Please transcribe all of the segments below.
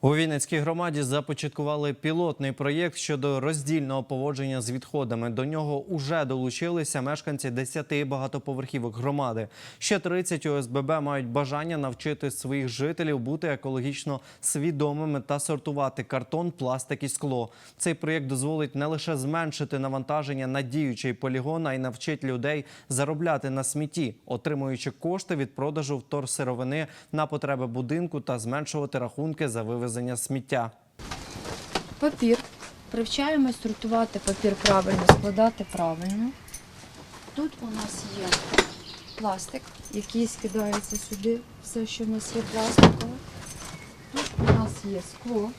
У Вінницькій громаді започаткували пілотний проєкт щодо роздільного поводження з відходами. До нього уже долучилися мешканці 10 багатоповерхівок громади. Ще 30 ОСББ мають бажання навчити своїх жителів бути екологічно свідомими та сортувати картон, пластик і скло. Цей проєкт дозволить не лише зменшити навантаження на діючий полігон, а й навчить людей заробляти на смітті, отримуючи кошти від продажу вторсировини на потреби будинку та зменшувати рахунки за вивезення сміття. Папір. Привчаємось сортувати папір правильно, складати правильно. Тут у нас є пластик, який скидається сюди, все, що в нас є пластикове. Тут у нас є скло.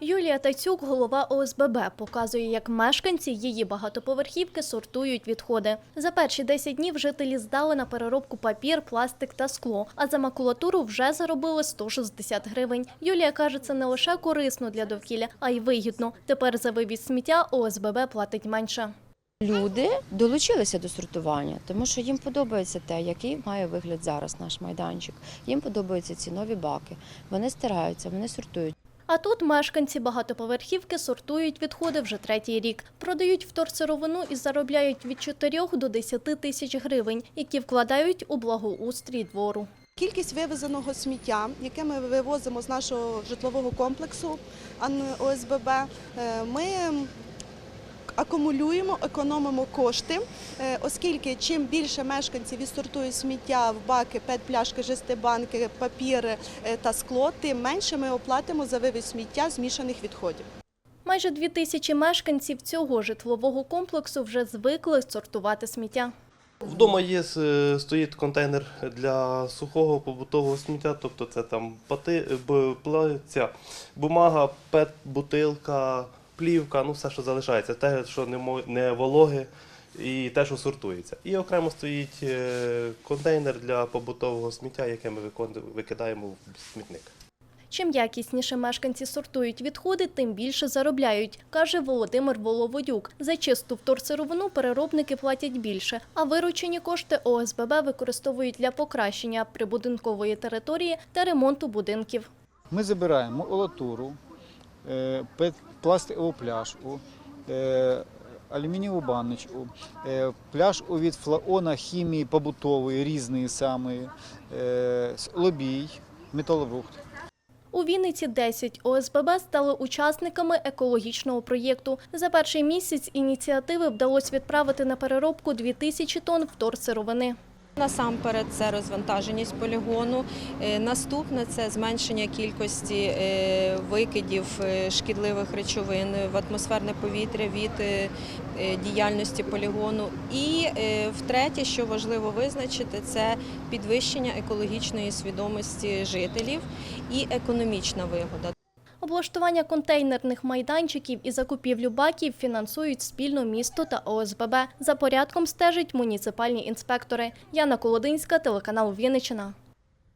Юлія Тайцюк, голова ОСББ, показує, як мешканці її багатоповерхівки сортують відходи. За перші 10 днів жителі здали на переробку папір, пластик та скло, а за макулатуру вже заробили 160 гривень. Юлія каже, це не лише корисно для довкілля, а й вигідно. Тепер за вивіз сміття ОСББ платить менше. Люди долучилися до сортування, тому що їм подобається те, який має вигляд зараз наш майданчик. Їм подобаються ці нові баки. Вони стараються, вони сортують. А тут мешканці багатоповерхівки сортують відходи вже третій рік. Продають вторсировину і заробляють від 4 до 10 тисяч гривень, які вкладають у благоустрій двору. Кількість вивезеного сміття, яке ми вивозимо з нашого житлового комплексу ОСББ, е, ми акумулюємо, економимо кошти, е, оскільки чим більше мешканців відсортують сміття в баки, пет-пляшки, жестибанки, папір е, та скло, тим менше ми оплатимо за вивіз сміття змішаних відходів. Майже дві тисячі мешканців цього житлового комплексу вже звикли сортувати сміття. Вдома є е, стоїть контейнер для сухого побутового сміття, тобто це там пати, б- пла- ця бумага, пет, бутилка, плівка, ну все, що залишається, те, що не, вологе і те, що сортується. І окремо стоїть е, контейнер для побутового сміття, яке ми викидаємо в смітник. Чим якісніше мешканці сортують відходи, тим більше заробляють, каже Володимир Воловодюк. За чисту вторсировину переробники платять більше, а виручені кошти ОСББ використовують для покращення прибудинкової території та ремонту будинків. Ми забираємо макулатуру, е, пластикову пляшку, е, алюмінієву баночку, е, пляшку від флаона хімії побутової, різної самої, е, лобій, металобрухт. У Вінниці 10 ОСББ стали учасниками екологічного проєкту. За перший місяць ініціативи вдалося відправити на переробку 2000 тонн вторсировини. Насамперед це розвантаженість полігону. Е, Наступне це зменшення кількості е, викидів е, шкідливих речовин в атмосферне повітря від діяльності полігону. І втретє, що важливо визначити, це підвищення екологічної свідомості жителів і економічна вигода. Облаштування контейнерних майданчиків і закупівлю баків фінансують спільно місто та ОСББ. За порядком стежать муніципальні інспектори. Яна Колодинська, телеканал Вінниччина.